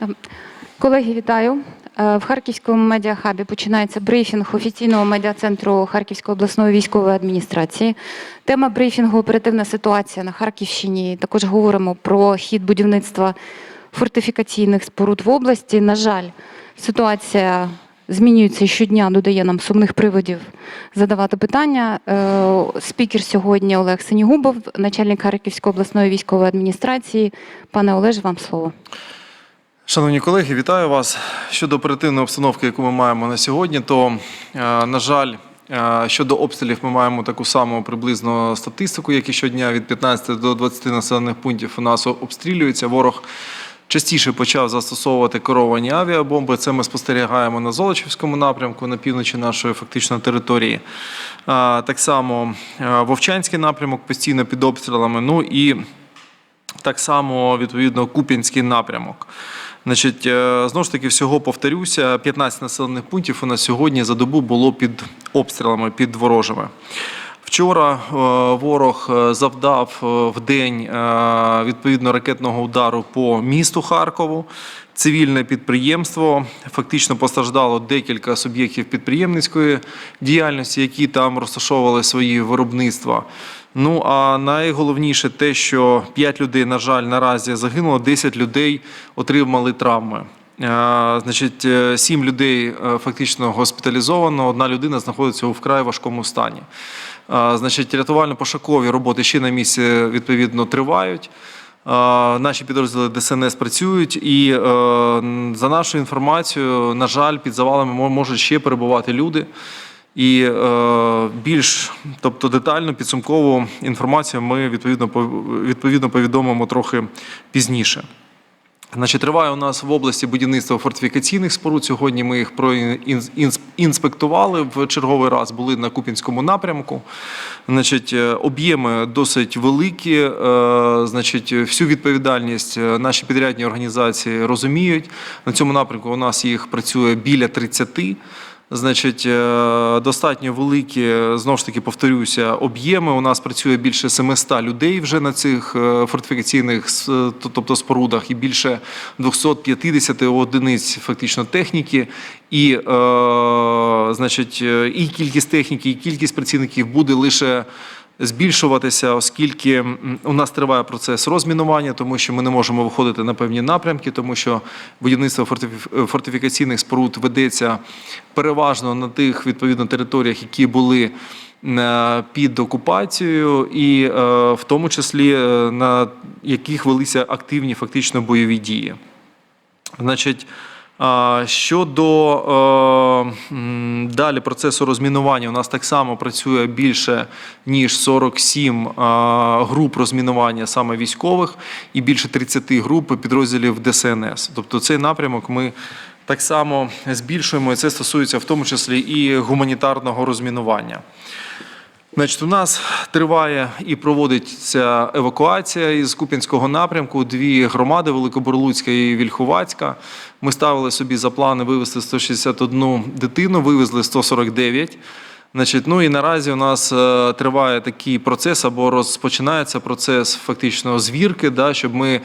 Ем, Колеги, вітаю. Е, В Харківському медіахабі починається брифінг офіційного медіа-центру Харківської обласної військової адміністрації. Тема брифінгу оперативна ситуація на Харківщині. Також говоримо про хід будівництва фортифікаційних споруд в області. На жаль, ситуація змінюється щодня, додає нам сумних приводів задавати питання. Е, Спікер сьогодні Олег Синігубов, начальник Харківської обласної військової адміністрації. Пане Олеж, вам слово. Шановні колеги, вітаю вас. Щодо оперативної обстановки, яку ми маємо на сьогодні, то, е, на жаль, е, щодо обстрілів ми маємо таку саму приблизно статистику, як і щодня від 15 до 20 населених пунктів у нас обстрілюється. Ворог частіше почав застосовувати керовані авіабомби. Це ми спостерігаємо на Золочівському напрямку, на півночі нашої фактично території. Е, Так само Вовчанський напрямок постійно під обстрілами. Ну і так само, відповідно, Куп'янський напрямок. Значить, е, знову ж таки, всього повторюся, 15 населених пунктів у нас сьогодні за добу було під обстрілами, під ворожими. Вчора е, ворог е, завдав в день відповідно ракетного удару по місту Харкову. Цивільне підприємство фактично постраждало декілька суб'єктів підприємницької діяльності, які там розташовували свої виробництва. Ну а найголовніше те, що 5 людей, на жаль, наразі загинуло, 10 людей отримали травми. Е, Значить, 7 людей е, фактично госпіталізовано, одна людина знаходиться у вкрай важкому стані. Е, Значить, рятувально-пошукові роботи ще на місці відповідно тривають. Наші підрозділи ДСНС працюють, і е, за нашою інформацією, на жаль, під завалами мо- можуть ще перебувати люди. І е, більш тобто детально підсумкову інформацію ми відповідно пов- відповідно повідомимо трохи пізніше. Значить, триває у нас в області будівництво фортифікаційних споруд. Сьогодні ми їх проінспектували в черговий раз. Були на Купінському напрямку. Значить, е, об'єми досить великі. е, Значить, всю відповідальність е, наші підрядні організації розуміють. На цьому напрямку у нас їх працює біля 30. Значить, е, достатньо великі, знову ж таки, повторюся, об'єми. У нас працює більше 700 людей вже на цих е, фортифікаційних тобто спорудах, і більше 250 одиниць фактично техніки. І, е, значить, е, і кількість техніки, і кількість працівників буде лише збільшуватися, оскільки у нас триває процес розмінування, тому що ми не можемо виходити на певні напрямки, тому що будівництво фортифі- фортифікаційних споруд ведеться переважно на тих відповідно територіях, які були е, під окупацією, і е, в тому числі е, на яких велися активні фактично бойові дії. Значить, щодо е, далі процесу розмінування, у нас так само працює більше ніж 47 а, груп розмінування саме військових і більше 30 груп підрозділів ДСНС. Тобто цей напрямок ми так само збільшуємо, і це стосується в тому числі і гуманітарного розмінування. Значить, у нас триває і проводиться евакуація із Куп'янського напрямку. Дві громади Великоборлуцька і Вільховацька. Ми ставили собі за плани вивезти 161 дитину, вивезли 149. Значить, ну і наразі у нас е, триває такий процес або розпочинається процес фактично звірки, да, щоб ми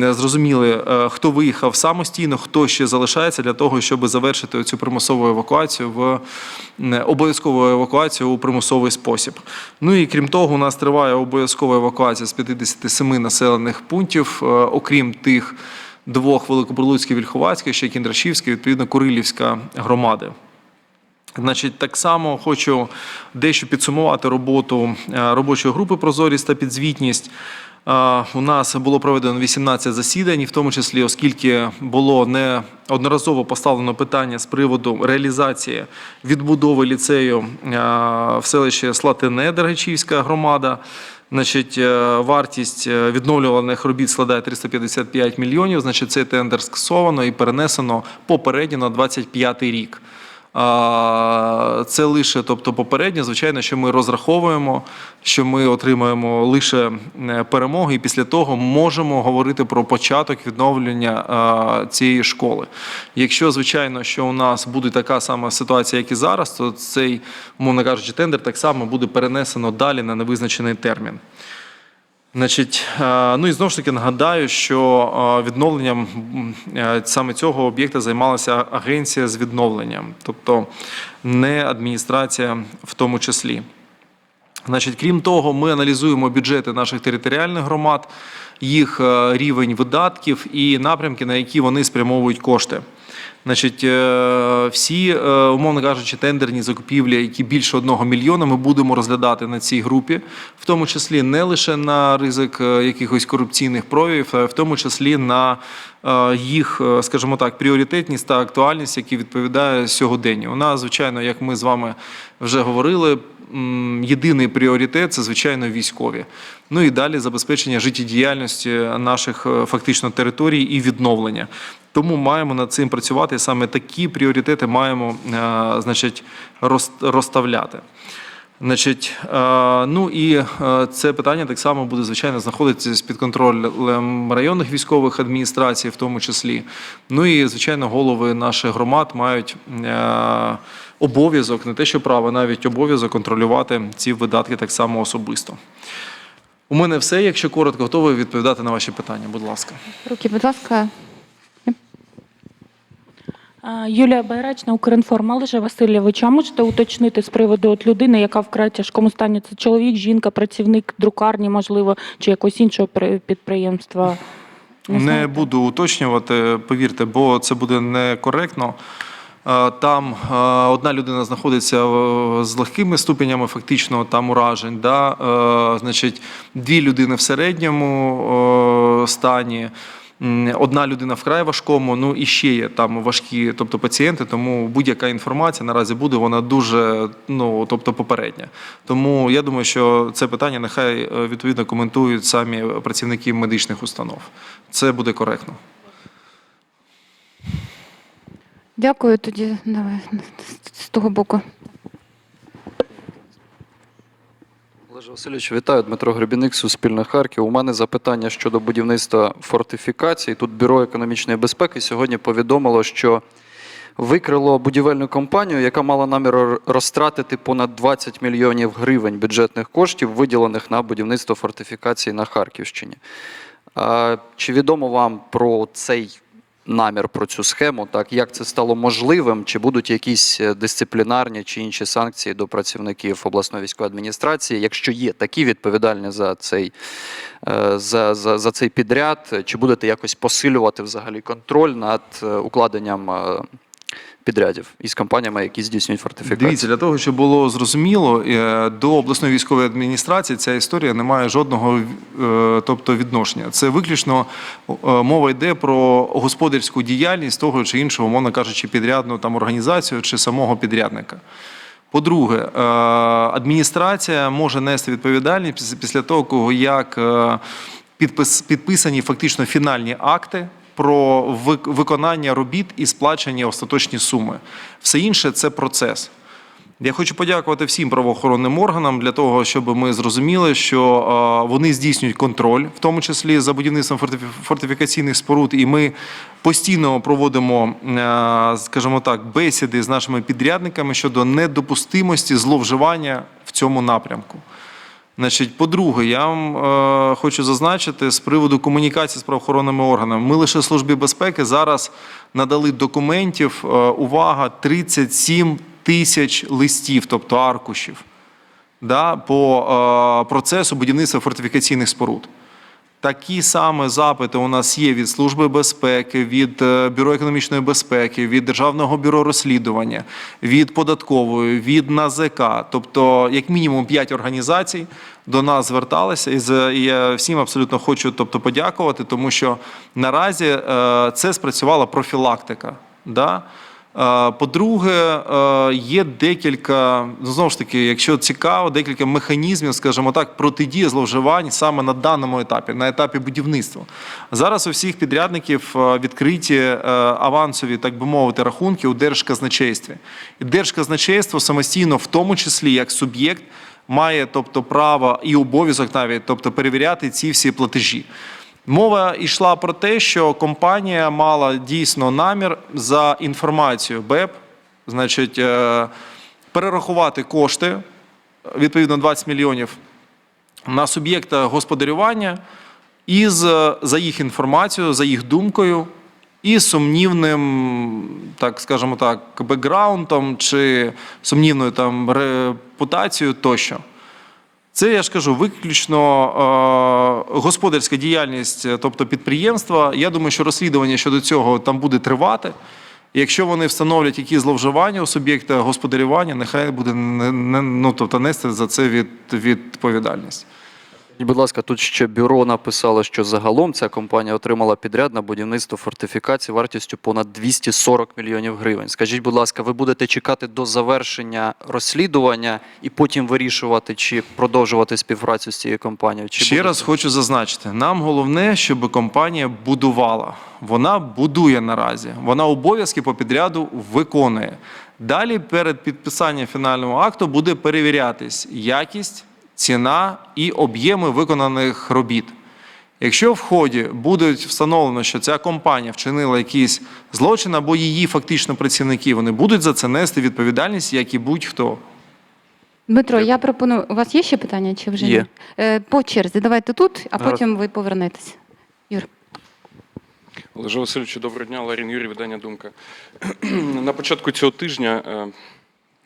зрозуміли, е, хто виїхав самостійно, хто ще залишається для того, щоб завершити цю примусову евакуацію в обов'язкову евакуацію у примусовий спосіб. Ну і крім того, у нас триває обов'язкова евакуація з 57 населених пунктів, е, окрім тих двох Великобурлуцьких, Вільховацьких, ще Кіндрашівська, відповідно Курилівська громади. Значить, так само хочу дещо підсумувати роботу е, робочої групи Прозорість та підзвітність. Е, У нас було проведено 18 засідань, в тому числі, оскільки було неодноразово поставлено питання з приводу реалізації відбудови ліцею е, в селищі Слатине, Дергачівська громада. Значить, вартість відновлюваних робіт складає 355 мільйонів. Значить, цей тендер скасовано і перенесено попередньо на 25 рік. Це лише, тобто попередньо, звичайно, що ми розраховуємо, що ми отримаємо лише е, перемоги, і після того можемо говорити про початок відновлення цієї школи. Якщо, звичайно, що у нас буде така сама ситуація, як і зараз, то цей, мовно кажучи, тендер так само буде перенесено далі на невизначений термін. Значить, е, ну і знову ж таки нагадаю, що е, відновленням е, саме цього об'єкта займалася агенція з відновленням, тобто не адміністрація в тому числі. Значить, крім того, ми аналізуємо бюджети наших територіальних громад, їх рівень видатків і напрямки, на які вони спрямовують кошти. Значить, е, всі, е, умовно кажучи, тендерні закупівлі, які більше одного мільйона, ми будемо розглядати на цій групі, в тому числі не лише на ризик е, якихось корупційних проявів, а в тому числі на їх, скажімо так, пріоритетність та актуальність, які відповідає сьогоденню. У нас, звичайно, як ми з вами вже говорили, єдиний пріоритет це звичайно військові. Ну і далі забезпечення життєдіяльності наших фактично територій і відновлення. Тому маємо над цим працювати. і Саме такі пріоритети маємо е, значить, роз- розставляти. Значить, е, ну і е, це питання так само буде звичайно знаходитися під контролем районних військових адміністрацій, в тому числі. Ну і звичайно, голови наших громад мають обов'язок, не те, що право, навіть обов'язок контролювати ці видатки так само особисто. У мене все. Якщо коротко, готовий відповідати на ваші питання. Будь ласка. Руки, будь ласка. Юлія Байрачна, Укрінформ. Олеже Васильович, а можете уточнити з приводу от людини, яка вкрай тяжкому стані? Це чоловік, жінка, працівник друкарні, можливо, чи якогось іншого при- підприємства? Не, знаєте? буду уточнювати, повірте, бо це буде некоректно. Там одна людина знаходиться з легкими ступенями фактично там уражень. Да? Значить, дві людини в середньому стані. Одна людина вкрай важкому, ну і ще є там важкі, тобто пацієнти. Тому будь-яка інформація наразі буде, вона дуже ну тобто попередня. Тому я думаю, що це питання нехай е, відповідно коментують самі працівники медичних установ. Це буде коректно. Дякую. Тоді давай з того боку. Олеже Васильович, вітаю. Дмитро Гребіник, Суспільне Харків. У мене запитання щодо будівництва фортифікацій. Тут Бюро економічної безпеки сьогодні повідомило, що викрило будівельну компанію, яка мала намір розтратити понад 20 мільйонів гривень бюджетних коштів, виділених на будівництво фортифікацій на Харківщині. Чи відомо вам про цей намір, про цю схему? Так, як це стало можливим? Чи будуть якісь е, дисциплінарні чи інші санкції до працівників обласної військової адміністрації? Якщо є такі відповідальні за цей, е, за, за, за цей підряд, чи будете якось посилювати взагалі контроль над е, укладенням підрядів із компаніями, які здійснюють фортифікації? Дивіться, для того, щоб було зрозуміло, е, до обласної військової адміністрації ця історія не має жодного е, тобто, відношення. Це виключно е, мова йде про господарську діяльність того чи іншого, мовно кажучи, підрядну там організацію чи самого підрядника. По-друге, адміністрація може нести відповідальність після- того, як підпис- підписані фактично фінальні акти про виконання робіт і сплачені остаточні суми. Все інше це процес. Я хочу подякувати всім правоохоронним органам для того, щоб ми зрозуміли, що вони здійснюють контроль, в тому числі за будівництвом фортифі- фортифікаційних споруд, і ми постійно проводимо, е, скажімо так, бесіди з нашими підрядниками щодо недопустимості зловживання в цьому напрямку. Значить, по-друге, я вам е, хочу зазначити з приводу комунікації з правоохоронними органами. Ми лише службі безпеки зараз надали документів. е, увага, 37 тисяч листів, тобто аркушів, да, по е, процесу будівництва фортифікаційних споруд. Такі саме запити у нас є від Служби безпеки, від е, Бюро економічної безпеки, від Державного бюро розслідування, від податкової, від НАЗК. Тобто, як мінімум, п'ять організацій до нас зверталися, і я всім абсолютно хочу тобто, подякувати, тому що наразі е, це спрацювала профілактика. Да? Е, По-друге, е, є декілька, ну знову ж таки, якщо цікаво, декілька механізмів, скажімо так, протидії зловживань саме на даному етапі, на етапі будівництва. Зараз у всіх підрядників е, відкриті авансові, так би мовити, рахунки у держказначействі. І держказначейство самостійно, в тому числі як суб'єкт, має тобто право і обов'язок навіть, тобто перевіряти ці всі платежі. Мова йшла про те, що компанія мала дійсно намір за інформацією БЕП, значить, е, перерахувати кошти, відповідно 20 мільйонів на суб'єкта господарювання із, е, за їх інформацією, за їх думкою і сумнівним, так скажімо так, бекграундом чи сумнівною там репутацією тощо. Це я ж кажу, виключно е, господарська діяльність, е, тобто підприємства. Я думаю, що розслідування щодо цього там буде тривати. Якщо вони встановлять які зловживання у суб'єкта господарювання, нехай буде не, не- ну, тобто нести за це від, відповідальність. І, будь ласка, тут ще бюро написало, що загалом ця компанія отримала підряд на будівництво фортифікацій вартістю понад 240 мільйонів гривень. Скажіть, будь ласка, ви будете чекати до завершення розслідування і потім вирішувати, чи продовжувати співпрацю з цією компанією? Чи Ще будете- раз хочу зазначити: нам головне, щоб компанія будувала. Вона будує наразі. Вона обов'язки по підряду виконує. Далі, перед підписанням фінального акту, буде перевірятись якість, ціна і об'єми виконаних робіт. Якщо в ході буде встановлено, що ця компанія вчинила якийсь злочин або її фактично працівники, вони будуть за це нести відповідальність, як і будь-хто. Дмитро, я пропоную. У вас є ще питання чи вже Є. ні? Е, По черзі. Давайте тут, а Гаразд. потім ви повернетесь. Юр. Олеже Васильовичу, доброго дня. Ларін Юрій, видання Думка. На початку цього тижня, е,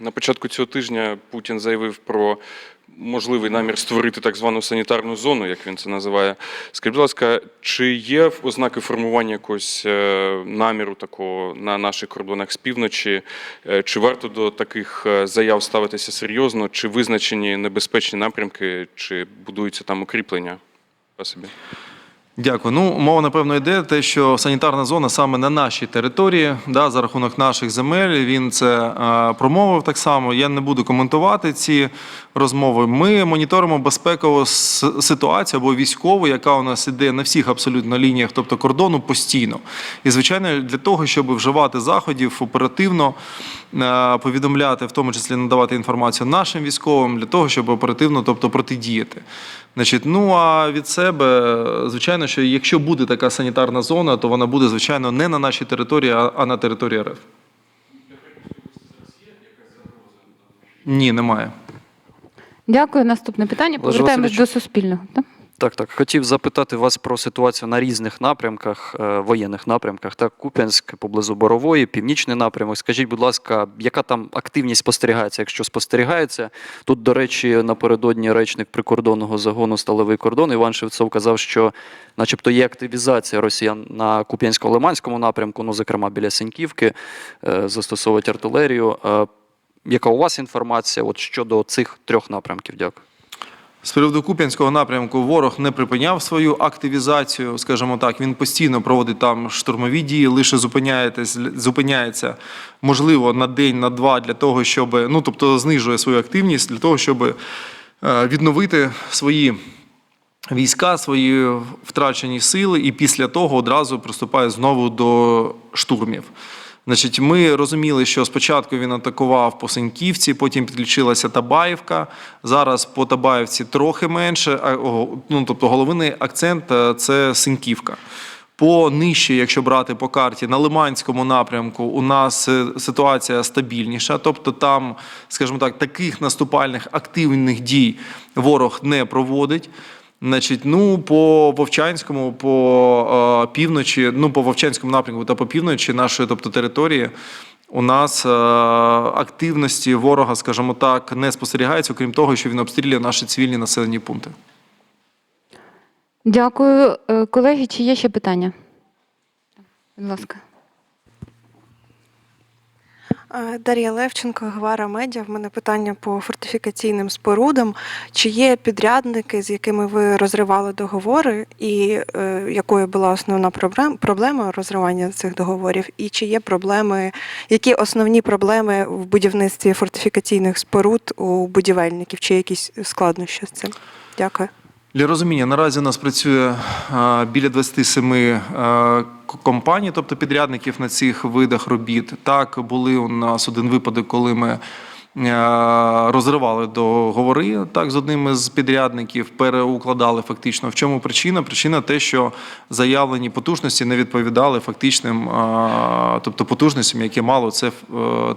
на початку цього тижня Путін заявив про можливий намір створити так звану санітарну зону, як він це називає. Скажіть, будь ласка, чи є ознаки формування якогось е, наміру такого на наших кордонах з півночі? Е, Чи варто до таких е, заяв ставитися серйозно? Чи визначені небезпечні напрямки, чи будуються там укріплення? Спасибі. Дякую. Ну, мова, напевно, йде те, що санітарна зона саме на нашій території, да, за рахунок наших земель. Він це е, промовив так само. Я не буду коментувати ці розмови. Ми моніторимо безпекову ситуацію або військову, яка у нас іде на всіх абсолютно лініях, тобто кордону, постійно. І, звичайно, для того, щоб вживати заходів оперативно, повідомляти, в тому числі надавати інформацію нашим військовим, для того, щоб оперативно, тобто протидіяти. Значить, ну а від себе, звичайно, що якщо буде така санітарна зона, то вона буде, звичайно, не на нашій території, а на території РФ. Ні, немає. Дякую. Наступне питання. Повертаємось до Суспільного. Так? Так, так. Хотів запитати вас про ситуацію на різних напрямках, е, воєнних напрямках. Так, Куп'янськ поблизу Борової, північний напрямок. Скажіть, будь ласка, яка там активність спостерігається, якщо спостерігається? Тут, до речі, напередодні речник прикордонного загону Сталевий кордон Іван Шевцов казав, що, начебто, є активізація росіян на Куп'янсько-Лиманському напрямку, ну, зокрема біля Синьківки, е, застосовують артилерію. Е, Яка у вас інформація от щодо цих трьох напрямків? Дякую. З приводу Куп'янського напрямку ворог не припиняв свою активізацію, скажімо так, він постійно проводить там штурмові дії, лише зупиняється, можливо, на день, на два для того, щоб, ну тобто знижує свою активність для того, щоб е, відновити свої війська, свої втрачені сили, і після того одразу приступає знову до штурмів. Значить, ми розуміли, що спочатку він атакував по Синьківці, потім підключилася Табаївка. Зараз по Табаївці трохи менше. Ну, тобто головний акцент е, це Синьківка. По нижче, якщо брати по карті, на Лиманському напрямку у нас е, ситуація стабільніша. Тобто там, скажімо так, таких наступальних активних дій ворог не проводить. Значить, ну по Вовчанському, по е, півночі, ну по Вовчанському напрямку та по півночі нашої, тобто території, у нас е, активності ворога, скажімо так, не спостерігається, окрім того, що він обстрілює наші цивільні населені пункти. Дякую. Е, Колеги, чи є ще питання? Будь ласка. Дар'я Левченко, Гвара Медіа. В мене питання по фортифікаційним спорудам. Чи є підрядники, з якими ви розривали договори, і е, якою була основна проблем- проблема розривання цих договорів? І чи є проблеми, які основні проблеми в будівництві фортифікаційних споруд у будівельників? Чи якісь складнощі з цим? Дякую. Для розуміння, наразі у нас працює біля 27 е, компаній, тобто підрядників на цих видах робіт. Так, були у нас один випадок, коли ми розривали договори так, з одним із підрядників, переукладали фактично. В чому причина? Причина те, що заявлені потужності не відповідали фактичним, тобто потужностям, які мало це е,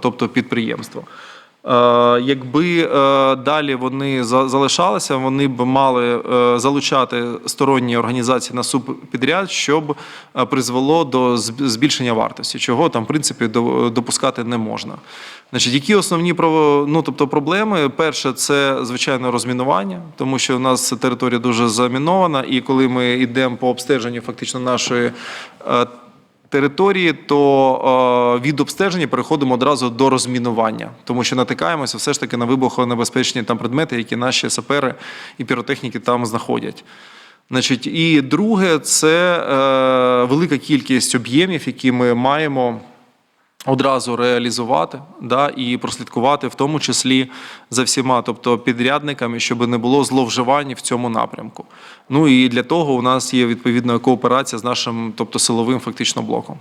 тобто підприємство. Е, Якби е, далі вони за- залишалися, вони б мали е, залучати сторонні організації на субпідряд, щоб призвело до збільшення вартості, чого там в принципі допускати не можна. Значить, які основні ну, тобто проблеми? Перше, це звичайно розмінування, тому що у нас територія дуже замінована, і коли ми йдемо по обстеженню фактично нашої території, то е, від обстеження переходимо одразу до розмінування, тому що натикаємося все ж таки на вибухонебезпечні там предмети, які наші сапери і піротехніки там знаходять. Значить, і друге, це е, велика кількість об'ємів, які ми маємо одразу реалізувати да, і прослідкувати, в тому числі за всіма, тобто підрядниками, щоб не було зловживань в цьому напрямку. Ну і для того у нас є відповідна кооперація з нашим, тобто силовим фактично блоком.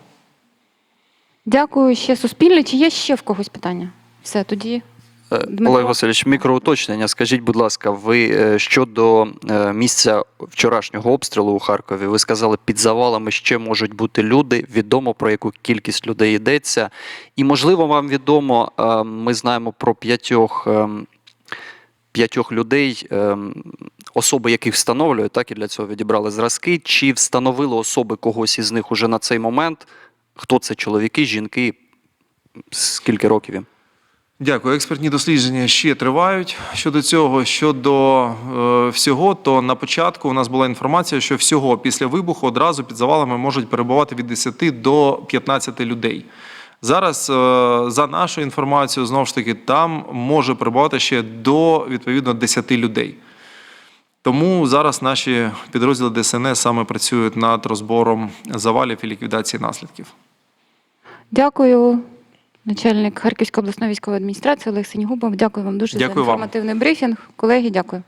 Дякую. Ще суспільне. Чи є ще в когось питання? Все, тоді. Е, Дмитро? Олег Васильович, мікроуточнення. Скажіть, будь ласка, ви е, щодо е, місця вчорашнього обстрілу у Харкові, ви сказали, під завалами ще можуть бути люди. Відомо про яку кількість людей йдеться. І можливо, вам відомо, ми знаємо про п'ятьох. П'ятьох людей, особи яких встановлюють, так і для цього відібрали зразки. Чи встановили особи когось із них уже на цей момент? Хто це чоловіки, жінки? Скільки років їм? Дякую. Експертні дослідження ще тривають. Щодо цього, щодо е, всього, то на початку у нас була інформація, що всього після вибуху одразу під завалами можуть перебувати від 10 до 15 людей. Зараз, е, за нашою інформацією, знову ж таки, там може перебувати ще до відповідно 10 людей. Тому зараз наші підрозділи ДСНС саме працюють над розбором завалів і ліквідації наслідків. Дякую. Начальник Харківської обласної військової адміністрації Олег Синігубов. Дякую вам дуже Дякую за вам. інформативний брифінг. Колеги, дякую.